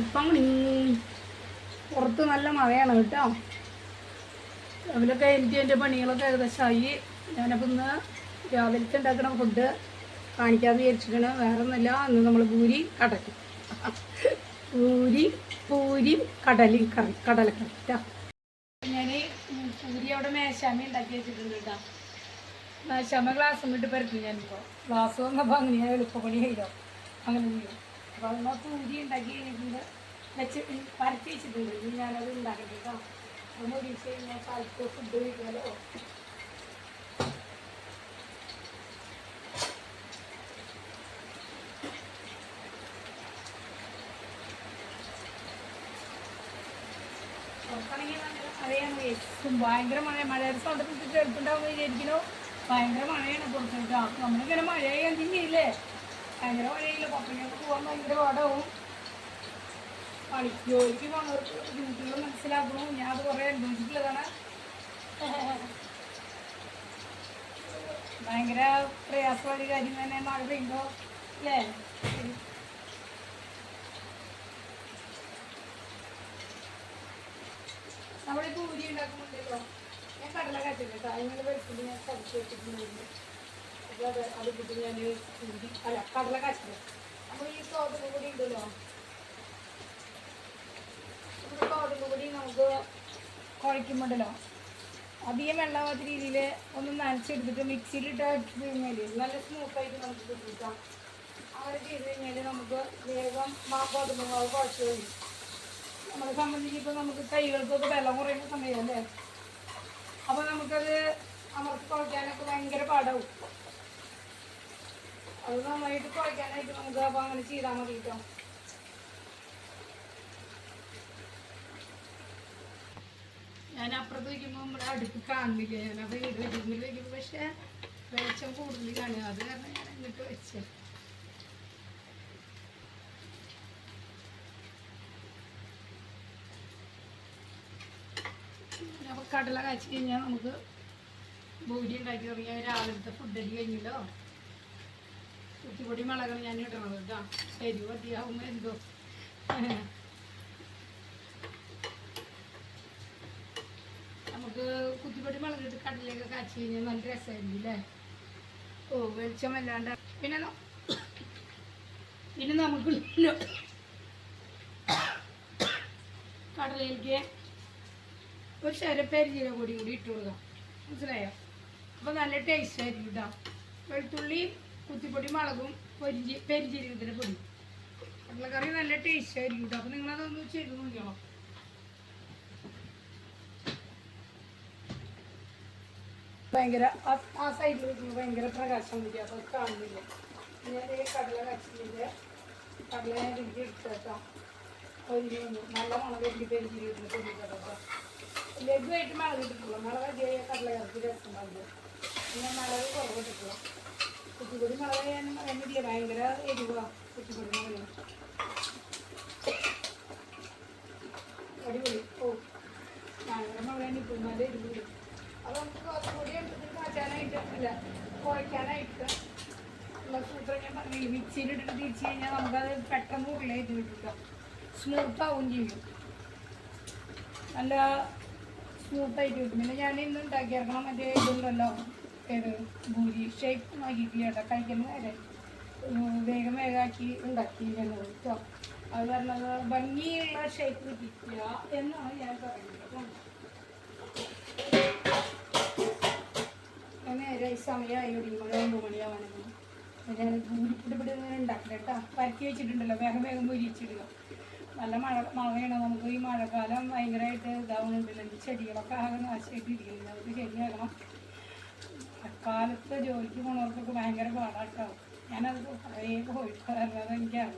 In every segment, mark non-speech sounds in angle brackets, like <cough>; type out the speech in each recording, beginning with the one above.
ഇതിപ്പം പുറത്ത് നല്ല മഴയാണ് കേട്ടോ. രാവിലൊക്കെ എനിക്ക് എന്റെ പണികളൊക്കെ ഏകദേശമായി ഞാനപ്പോൾ ഇന്ന് രാവിലത്തെ ഉണ്ടാക്കണ ഫുഡ് കാണിക്കാമെന്ന് വിചാരിച്ചിരിക്കണം. വേറെ ഒന്നുമില്ല ഇന്ന് നമ്മൾ പൂരി കടക്കും പൂരി പൂരി കടലി കറി കടലക്കറി കേട്ടോ ഞാൻ പൂരി അവിടെ മേശാമി ഉണ്ടാക്കി വെച്ചിട്ടുണ്ട് കേട്ടോ മേശാമ ഗ്ലാസ് ഇട്ട് പരത്തി ഞാനിപ്പോൾ ഗ്ലാസ് വന്നപ്പോൾ അങ്ങനെ ഞാൻ എളുപ്പപ്പണി ചെയ്തോ അങ്ങനെ ചെയ്യും അപ്പോൾ അതിനകത്ത് ഉരി ഉണ്ടാക്കി കഴിഞ്ഞിട്ടുണ്ട് വെച്ച് പരത്തി വെച്ചിട്ടുണ്ട്. ഇനി ഞാനത് ഉണ്ടാക്കട്ടെ കേട്ടോ ഒന്ന് ഒരീസ് ഞാൻ കാലത്ത് ഫുഡ് കഴിക്കാമല്ലോ ഭയങ്കര മഴ മഴയുടെ സൗണ്ട് എടുത്തിട്ട് എടുത്തുണ്ടാവും വിചാരിക്കണോ ഭയങ്കര മഴയാണ് പുറത്തേക്ക് നമ്മളിങ്ങനെ മഴയായി ചെയ്യില്ലേ ഭയങ്കര മഴയില്ല പുറത്തേക്ക് പോകാൻ ഭയങ്കര പാടാവും. പണി ജോലിക്ക് പോണവർക്ക് ബുദ്ധിമുട്ടുകൾ മനസ്സിലാക്കണു. ഞാൻ അത് കുറേ അനുഭവിച്ചിട്ടുള്ളതാണ്. ഭയങ്കര പ്രയാസമുള്ള കാര്യം തന്നെ മഴ പെയ്യുമ്പോൾ അല്ലേ? നമ്മുടെ പൂരി ഉണ്ടാക്കുന്നുണ്ടല്ലോ ഞാൻ കടല കാച്ചില്ല കേട്ടോ. അതിനുള്ള ഞാൻ ചതച്ച് വെച്ചിട്ടുണ്ടായിരുന്നു അത് അത് കൂട്ടി ഞാൻ അല്ല കടല അപ്പോൾ ഈ ഗോതമ്പ് പൊടി ഉണ്ടല്ലോ. നമ്മുടെ ഗോതമ്പ് പൊടി നമുക്ക് കുഴയ്ക്കുമ്പോണ്ടല്ലോ അധികം വെള്ളമാവാത്ത രീതിയിൽ ഒന്ന് നനച്ചെടുത്തിട്ട് മിക്സിയിലിട്ട് അടിച്ചു കഴിഞ്ഞാൽ നല്ല സ്മൂത്തായിട്ട് നമുക്ക് കിട്ടിക്കാം അങ്ങനെ ചെയ്ത് കഴിഞ്ഞാൽ നമുക്ക് വേഗം ഗോതമ്പ് മാവ് കുഴച്ച് കഴിയും നമ്മളെ സംബന്ധിച്ച് ഇപ്പം നമുക്ക് കൈകൾക്കൊക്കെ വെള്ളം കുറയുന്ന സമയമല്ലേ അപ്പോൾ നമുക്കത് അമർത്തി കുഴക്കാനൊക്കെ ഭയങ്കര പാടാവും. അത് നന്നായിട്ട് കുഴയ്ക്കാനായിട്ട് നമുക്ക് അപ്പോൾ അങ്ങനെ ചെയ്താൽ മതി കേട്ടോ ഞാൻ അപ്പുറത്ത് വയ്ക്കുമ്പോൾ നമ്മുടെ അടുപ്പ് കാണുന്നില്ല? ഞാനത് ഇത് വെക്കുമ്പോൾ വയ്ക്കുമ്പോൾ പക്ഷേ വെളിച്ചം കൂടുതൽ കാണുക. അത് കാരണം ഞാൻ എന്നിട്ട് വെച്ചേ. അപ്പോൾ കടല കാച്ചി കഴിഞ്ഞാൽ നമുക്ക് ബൂരി ഉണ്ടാക്കി തുടങ്ങിയാൽ രാവിലത്തെ ഫുഡ് അടി കഴിഞ്ഞല്ലോ? കുത്തിപ്പൊടി മുളകാണ് ഞാൻ ഇടണത് കേട്ടോ എരിവ് അധികമാകുമ്പോൾ എന്തോ. നമുക്ക് കുത്തിപ്പൊടി മുളകിട്ട് കടലിലേക്ക് കാച്ചി കഴിഞ്ഞാൽ നല്ല രസമായിരിക്കും അല്ലേ ഓ വെളിച്ചം വല്ലാണ്ട്. പിന്നെ പിന്നെ നമുക്ക് കടലയിലേക്ക് ഒരു ശരപ്പരിചീര പൊടി കൂടി ഇട്ട് കൊടുക്കാം. മനസ്സിലായോ? അപ്പോൾ നല്ല ടേസ്റ്റ് ആയിരിക്കും കേട്ടോ വെളുത്തുള്ളി കുത്തിപ്പൊടി മുളകും പൊരിഞ്ചി പെരിഞ്ചീരകത്തിന്റെ പൊടി. കടലക്കറി നല്ല ടേസ്റ്റ് ആയിരിക്കും കേട്ടോ അപ്പോൾ നിങ്ങളതൊന്ന് ചെയ്ത് നോക്കിയോ? ഭയങ്കര ആ- സൈഡിൽ വെക്കുമ്പോൾ ഭയങ്കര പ്രകാശം വരിക അപ്പോൾ കാണുന്നില്ല. ഞാൻ ഈ കടല കച്ചിന്റെ കടല ഞാൻ ഇതിലേക്ക് എടുത്തേക്കാം ഒരു നല്ല മുളക് എനിക്ക് പെരിഞ്ജീരകത്തിന്റെ പൊടി കേട്ടോ ലഘുവായിട്ട് മുളക് ഇട്ടിട്ടുള്ളൂ. മുളക് അധികമായ കടല കറക്കി രസം പറഞ്ഞു പിന്നെ മുളക് കുറവ് ഇട്ടിട്ടുള്ളൂ. കുറ്റിപ്പൊടി മുളക് ഞാൻ പറയുന്നില്ല ഭയങ്കര എരിവാ കുറ്റിപ്പൊടി മുളക് ഓ ഭയങ്കര മുളകാണ് ഇപ്പം എരിവ് അപ്പോൾ നമുക്ക് കുറച്ചുകൂടി എടുത്തിട്ട് കാച്ചാനായിട്ട് അല്ല കുഴയ്ക്കാനായിട്ട് ഉള്ള സൂത്രം ഞാൻ പറഞ്ഞു മിക്സിയിലിട്ടിട്ട് തിരിച്ച് കഴിഞ്ഞാൽ നമുക്കത് പെട്ടെന്ന് ഉള്ളിലായിട്ട് കിട്ടുക സ്മൂത്ത് ആവും ചെയ്യും. നല്ല സ്മൂത്തായിട്ട് കിട്ടും. പിന്നെ ഞാൻ ഇന്ന് ഉണ്ടാക്കിയിറക്കണം മറ്റേ ഇതുണ്ടല്ലോ. ഏത് ഭൂരി ഷേപ്പ് ആക്കിയിട്ടില്ല കേട്ടോ. കഴിക്കുന്ന നേരെ വേഗം വേഗമാക്കി ഉണ്ടാക്കി ഞങ്ങൾ കേട്ടോ. അത് പറഞ്ഞത് ഭംഗിയുള്ള ഷേപ്പ് കിട്ടുക എന്നാണ് ഞാൻ പറയുന്നത്. നേരെ ഈ സമയമായി ഒരു മണി ഒമ്പത് മണിയാവാനാണ്. ഞാൻ ഭൂരിപ്പിടിപ്പിടി ഇങ്ങനെ ഉണ്ടാക്കില്ല കേട്ടോ. പരത്തി വെച്ചിട്ടുണ്ടല്ലോ. വേഗം വേഗം പൊരിച്ചിടുക നല്ല മഴ മഴയാണ്. നമുക്ക് ഈ മഴക്കാലം ഭയങ്കരമായിട്ട് ഇതാവുന്നുണ്ടല്ലോ. ചെടികളൊക്കെ ആകെ നാശമായിട്ട് ഇരിക്കുന്നത് അത് ശരിയാകണം. മഴക്കാലത്ത് ജോലിക്ക് പോണവർക്കൊക്കെ ഭയങ്കര പാടാട്ടോ. ഞാനത് കുറേ പോയിട്ടുള്ളത് എനിക്കാണ്.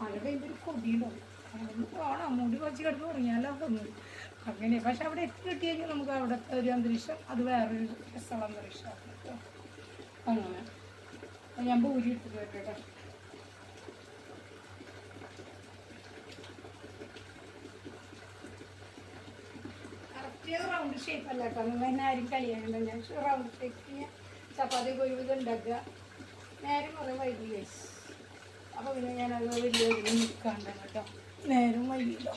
മഴ ഒരു കൊതിയുണ്ടോ അതൊന്ന് പോകണം മുടി കുറച്ച് കിടന്ന് തുടങ്ങിയാലോ അതൊന്ന്. അങ്ങനെ പക്ഷെ അവിടെ എത്തി കിട്ടി കഴിഞ്ഞാൽ നമുക്ക് അവിടുത്തെ ഒരു അന്തരീക്ഷം അത് വേറൊരു രസമുള്ള അന്തരീക്ഷമാണ് അങ്ങനെ. ഞാൻ പൂരി ഇട്ടിട്ട് കേട്ടോ. കറക്റ്റ് റൗണ്ട് ഷേപ്പ് അല്ല കേട്ടോ. നിങ്ങൾ തന്നെ ആരും കളിയാക്കണ്ട ഞാൻ റൗണ്ട് ഷേപ്പിന് ചപ്പാത്തി കൊഴുവത് ഉണ്ടാക്കുക. നേരെ കുറേ വൈകി കഴിച്ചു അപ്പോൾ പിന്നെ ഞാനത് വലിയ വലിയ നിൽക്കാണ്ട് കേട്ടോ. നേരം വൈകിട്ടോ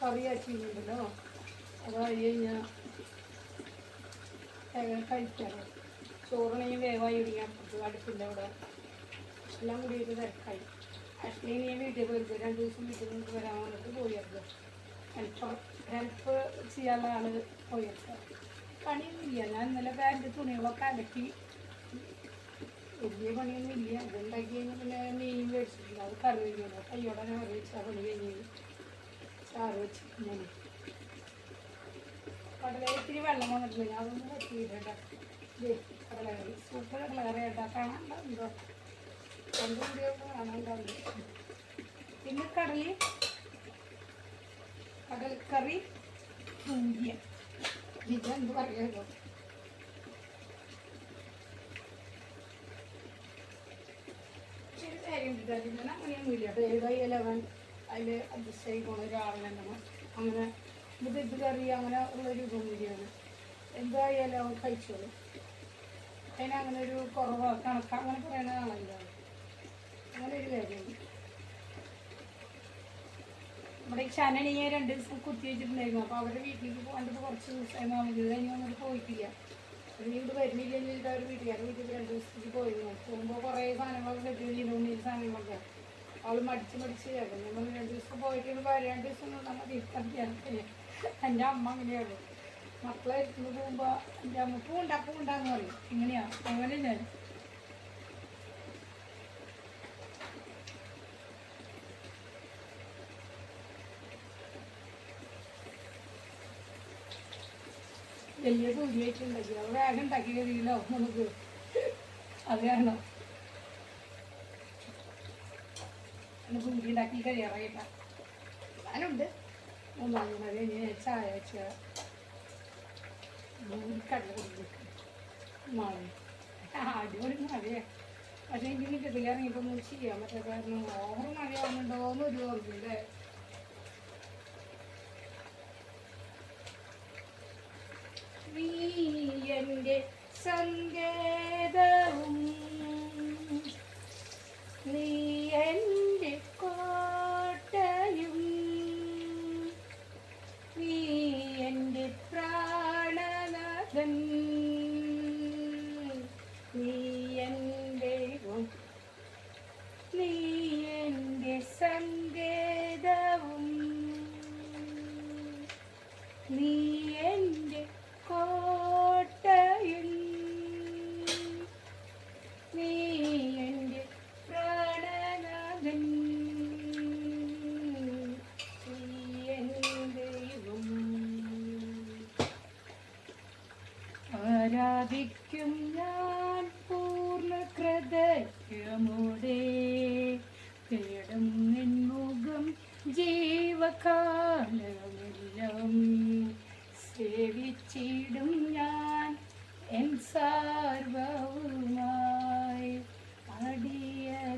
കറി ആക്കിയിട്ടുണ്ടല്ലോ. അതായി കഴിഞ്ഞാൽ കഴിക്കാറ് ചോറിനെയും വേവായി ഇടിക്കാൻ അപ്പുറത്ത് അടുപ്പിന്റെ അവിടെ. എല്ലാം കൂടി ഒരു തിരക്കായി നീ വീട്ടിൽ പോയിരുന്നു രണ്ട് ദിവസം വീട്ടിൽ നിന്ന് വരാൻ വേണ്ടിയിട്ട് പോയിരുന്നു ഹെൽപ്പ് ഹെൽപ്പ് ചെയ്യാനാണ് പോയത്. പണിയൊന്നുമില്ല. ഞാൻ ഇന്നലെ എന്റെ തുണികളൊക്കെ അലക്കി. വലിയ പണിയൊന്നും ഇല്ല അതുണ്ടാക്കി പിന്നെ മീൻ മേടിച്ചിട്ടുണ്ട്. അത് കറി വയ്ക്കുമല്ലോ കയ്യോടെ കറി വെച്ചാൽ പണി കഴിഞ്ഞ് ചാറ് വെച്ച് ഞാൻ കടലയിൽ ഇത്തിരി വെള്ളം വന്നിട്ടില്ല ഞാൻ അതൊന്നും പറ്റിയില്ല കടലകറി. സൂപ്പർ കടലകറി കേട്ടോ. കാണാണ്ടോ എന്തോ രണ്ടും കൂടിയൊക്കെ കാണാനുണ്ടാവും പിന്നെ കടലിൽ കടൽക്കറി പൂരിയ. ഇതെന്ത് പറയുമല്ലോ ശരി കാര്യം കിട്ടാൻ അങ്ങനെയൊന്നുമില്ല. ഏതായാലും അവൻ അതിൽ അഡ്ജസ്റ്റ് അങ്ങനെ ഇത് ഇത് കറി അങ്ങനെ ഉള്ളൊരു ഇതൊന്നുമില്ലാണ് എന്തായാലും അവൻ കഴിച്ചോളൂ. അതിനങ്ങനെ ഒരു കുറവ് കണക്ക് അങ്ങനെ പറയുന്നതാണല്ലോ അങ്ങനെ ഒരു കാര്യമുണ്ട്. നമ്മുടെ ഈ ശനണിയെ രണ്ട് ദിവസം കുത്തി വെച്ചിട്ടുണ്ടായിരുന്നു. അപ്പോൾ അവരുടെ വീട്ടിലേക്ക് പോകേണ്ടത് കുറച്ച് ദിവസമായിരുന്നു. ഇത് കഴിഞ്ഞ് വന്നിട്ട് പോയിട്ടില്ല. അവർ ഇവിടെ വരുന്നില്ല എന്നിട്ട് അവർ വീട്ടുകാരുടെ വീട്ടിൽ രണ്ട് ദിവസത്തേക്ക് പോയിരുന്നു. പോകുമ്പോൾ കുറേ സാധനങ്ങളൊക്കെ കെട്ടി ഈ സാധനങ്ങളൊക്കെ. അവൾ മടിച്ച് മടിച്ച് കേൾക്കും നമ്മൾ രണ്ട് ദിവസം പോയിട്ട് രണ്ട് ദിവസം നമ്മൾ കല്യാണത്തിന് എന്റെ അമ്മ അങ്ങനെയാണ്. മക്കളെ പോകുമ്പോൾ എന്റെ അമ്മ പൂണ്ട പൂണ്ടെന്ന് പറയും. ഇങ്ങനെയാണ് അങ്ങനെ ഞാൻ? വലിയ പൂരിയായിട്ട് ഉണ്ടാക്കി അവിടെ വേഗം ഉണ്ടാക്കി കഴിയില്ലോ നമുക്ക്. അത് കാരണം. പൂരി ഉണ്ടാക്കി കഴിയാറായിട്ടാ ഞാനുണ്ട് മൂന്നാം മതി കഴിഞ്ഞ് ചായ വെച്ച കടല കുടിക്കും മഴ അടിപൊളി മഴയാ. പക്ഷേ എനിക്ക് മിറ്റത്തിൽ ഇറങ്ങിയപ്പോൾ ചെയ്യാൻ പറ്റാത്ത കാരണം ഓവർ മഴയാവുന്നുണ്ടോ എന്നൊരു ഓർമ്മയില്ലേ. എന്റെ സങ്കേതവും. നീ എന്റെ കോട്ടയും. നീ പ്രാണനാഥൻ നീ എന്റെ ദൈവം നീ എന്റെ സങ്കേതവും നീ എന്റെ കോട്ടയും നീ എന്റെ പ്രാണനാഥൻ നീ എൻ ദൈവം ആരാധിക്കും ഞാൻ പൂർണ ഹൃദയമോടെ തേടും നിൻമുഖം ജീവകാലമെല്ലാം. സേവിച്ചിടും ഞാൻ എൻ സാർവവുമായി. അടിയനിതാ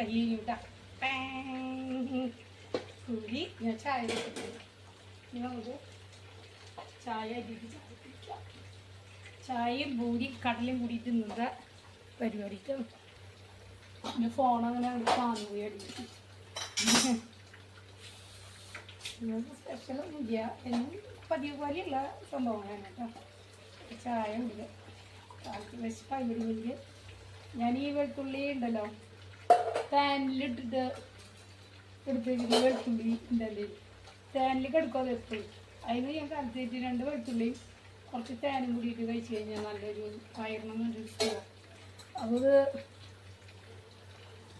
ഉണ്ടാക്കി കഴിഞ്ഞുട്ടാ പൂരി ഞാൻ ചായ നമുക്ക് ചായ ചായയും പൂരി കടലയും കൂടി തിന്നുക പരിപാടിക്ക് പിന്നെ ഫോൺ അങ്ങനെ അങ്ങോട്ട് കാണു പോയി അടിക്കും ഇന്നത്തെ സ്പെഷ്യലൊന്നുമില്ല എന്നും പതിവ് പോലെയുള്ള സംഭവങ്ങളാണ് കേട്ടോ ചായ കാലത്ത് വിശപ്പായി വരുമെങ്കിൽ ഞാൻ ഈ വെളുത്തുള്ളി ഉണ്ടല്ലോ പാനിലിട്ടിട്ട് എടുത്ത് വെച്ചിട്ട് വെളുത്തുള്ളി ഉണ്ടല്ലേ തേനിൽ കിടക്കും എപ്പോഴും. അതിന് ഞാൻ കാലത്തേറ്റ് രണ്ട് വെളുത്തുള്ളി കുറച്ച് തേനും കൂടിയിട്ട് കഴിച്ച് കഴിഞ്ഞാൽ നല്ലൊരു വയറിനും സുഖം അത്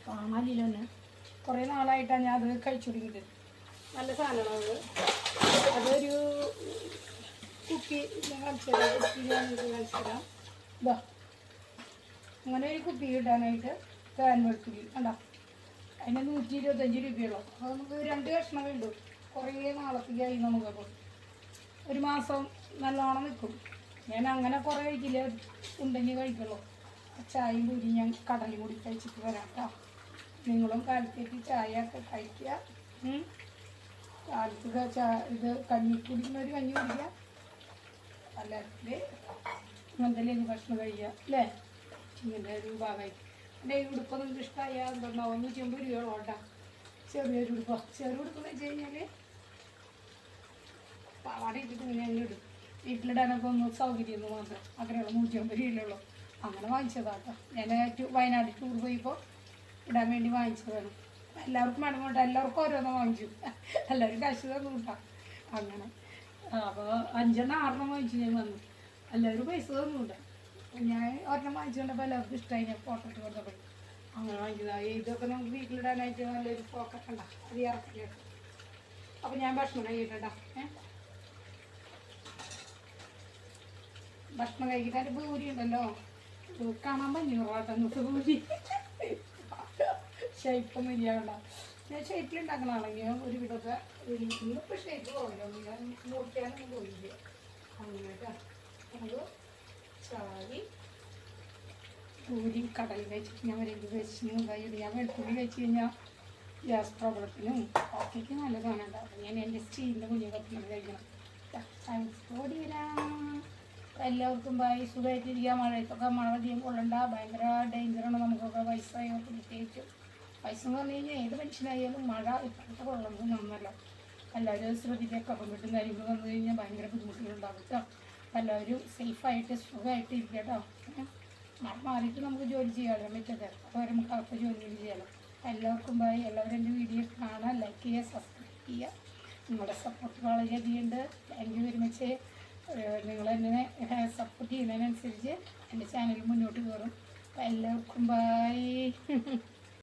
കാണാനില്ല തന്നെ കുറേ നാളായിട്ടാണ് ഞാൻ അത് കഴിച്ചു തുടങ്ങിയത്. നല്ല സാധനമാണ് അത്? അതൊരു കുപ്പി ഞാൻ കാണിച്ചു തരാം. കുപ്പി ഞാൻ കാണിച്ചു ഇതാ അങ്ങനെ ഒരു കുപ്പി കിട്ടാനായിട്ട് തേൻ കണ്ടോ അതിന് നൂറ്റി ഇരുപത്തഞ്ച് രൂപയുള്ളൂ. അത് നമുക്ക് രണ്ട് കഷ്ണം വേണ്ടു കുറേ നാളത്തേക്കായി നമുക്കപ്പോൾ ഒരു മാസം നല്ലോണം നിൽക്കും. ഞാൻ അങ്ങനെ കുറേ കഴിക്കില്ല ഉണ്ടെങ്കിൽ കഴിക്കുള്ളൂ. ചായയും കൂടി ഞാൻ കടലും കൂടി കഴിച്ചിട്ട് വരാം കേട്ടോ നിങ്ങളും കാലത്തേക്ക് ചായ ഒക്കെ കഴിക്കുക കാലത്തേക്ക് ചാ- ഇത് കഞ്ഞി കുടിക്കുന്നവർ കഞ്ഞി കുടിക്കുക. അല്ലെങ്കിൽ ഇങ്ങനത്തെ ഭക്ഷണം കഴിക്കുക. അല്ലേ? ഇങ്ങനെ ഒരു ഭാഗമായി എന്റെ ഈ ഉടുപ്പ് നിങ്ങൾക്ക് ഇഷ്ടമായ എന്താ നൂറ്റി അമ്പത് രൂപയോളം കേട്ടോ ചെറിയൊരു ഉടുപ്പ് ചെറിയ ഉടുപ്പ് വെച്ച് കഴിഞ്ഞാൽ പാവാട ഇട്ടിട്ട് ഇങ്ങനെ അങ്ങ് ഇടും. വീട്ടിലിടാനൊക്കെ ഒന്ന് സൗകര്യം എന്ന് മാത്രം അങ്ങനെയുള്ള നൂറ്റി അമ്പത് രൂപയിലുള്ളൂ അങ്ങനെ വാങ്ങിച്ചതാട്ടോ ഞാൻ വയനാട് ടൂർ പോയപ്പോൾ ഇടാൻ വേണ്ടി വാങ്ങിച്ചതാണ്. എല്ലാവർക്കും വേണം കേട്ടോ എല്ലാവർക്കും ഓരോന്നും വാങ്ങിച്ചു. എല്ലാവരും കാശ് തന്നു കേട്ടോ. അങ്ങനെ. അപ്പോൾ അഞ്ചെണ്ണം ആറെണ്ണം വാങ്ങിച്ചു ഞാൻ വന്നു. എല്ലാവരും പൈസ തന്നു കേട്ടോ. ഞാൻ ഒരെണ്ണം വാങ്ങിച്ചുകൊണ്ടപ്പോൾ എല്ലാവർക്കും ഇഷ്ടമായി. ഞാൻ ഫോട്ടോ കൊടുത്തപ്പോൾ അങ്ങനെ വാങ്ങിച്ചതാണ് ഇതൊക്കെ നമുക്ക് വീട്ടിലിടാനായിട്ട് നല്ലൊരു പോക്കറ്റ് ഉണ്ടാ? അത് ഇറക്കില്ല അപ്പോൾ ഞാൻ ഭക്ഷണം കഴിക്കട്ടാ ഏ? ഭക്ഷണം കഴിക്കാൻ ഭൂരി ഉണ്ടല്ലോ. കാണാൻ പഞ്ഞൂറാട്ടെന്ന് ഭൂരി. ഷേപ്പൊന്നും ഇല്ലാണ്ട. ഞാൻ ഷേപ്പിലുണ്ടാക്കണമാണെങ്കിൽ ഒരു വിധമൊക്കെ ഇന്നിപ്പോൾ ഷേപ്പ് പോകില്ല മുറിക്കാനൊന്നും പോയില്ല അങ്ങനെ കേട്ടോ നമുക്ക് ചാരി പൂരി കടൽ വെച്ചിട്ട് ഞാൻ ഒരു വെച്ചിന് കൈയ്യത് ഞാൻ വെളുത്തുള്ളി വെച്ച് കഴിഞ്ഞാൽ ഗ്യാസ് പ്രോബ്ലത്തിനും ഓക്കേക്ക് നല്ലതാണ് കേട്ടോ. ഞാൻ എന്റെ സ്റ്റീലിന്റെ കുഞ്ഞു കത്തിനും കഴിക്കണം. താങ്ക്സ് ഓടി വരാം. എല്ലാവർക്കും ബൈ സുഖമായിട്ടിരിക്കുക മഴയത്തൊക്കെ മഴ അധികം കൊള്ളണ്ട. ഭയങ്കര ഡേഞ്ചറാണ് നമുക്കൊക്കെ വയസ്സായവർക്ക് പ്രത്യേകിച്ച് എന്ന് പറഞ്ഞു കഴിഞ്ഞാൽ ഏത് മനുഷ്യനായാലും മഴ ഇപ്പോഴത്തെ കൊള്ളുന്നത് നന്നല്ല എല്ലാവരും ശ്രദ്ധിക്കുക. കപ്പം കിട്ടും കാര്യങ്ങൾ വന്നു കഴിഞ്ഞാൽ ഭയങ്കര ബുദ്ധിമുട്ടുകളുണ്ടാവും കേട്ടോ. എല്ലാവരും സേഫായിട്ട് സുഖമായിട്ട് ഇരിക്കട്ടോ? മഴ മാറിയിട്ട് നമുക്ക് ജോലി ചെയ്യാമല്ലോ പറ്റത്തെ അപ്പോൾ നമുക്ക് അകത്ത് ജോലി ചെയ്യാമല്ലോ എല്ലാവർക്കും ബൈ എല്ലാവരും എന്റെ വീഡിയോ കാണാൻ ലൈക്ക് ചെയ്യുക സബ്സ്ക്രൈബ് ചെയ്യുക. നിങ്ങളുടെ സപ്പോർട്ട് വളരെയധികം ഉണ്ട് താങ്ക് യു വെരി നിങ്ങൾ എന്നെ സപ്പോർട്ട് ചെയ്യുന്നതിനനുസരിച്ച് എന്റെ ചാനൽ മുന്നോട്ട് കയറും. അപ്പോൾ എല്ലാവർക്കും ബൈ <laughs>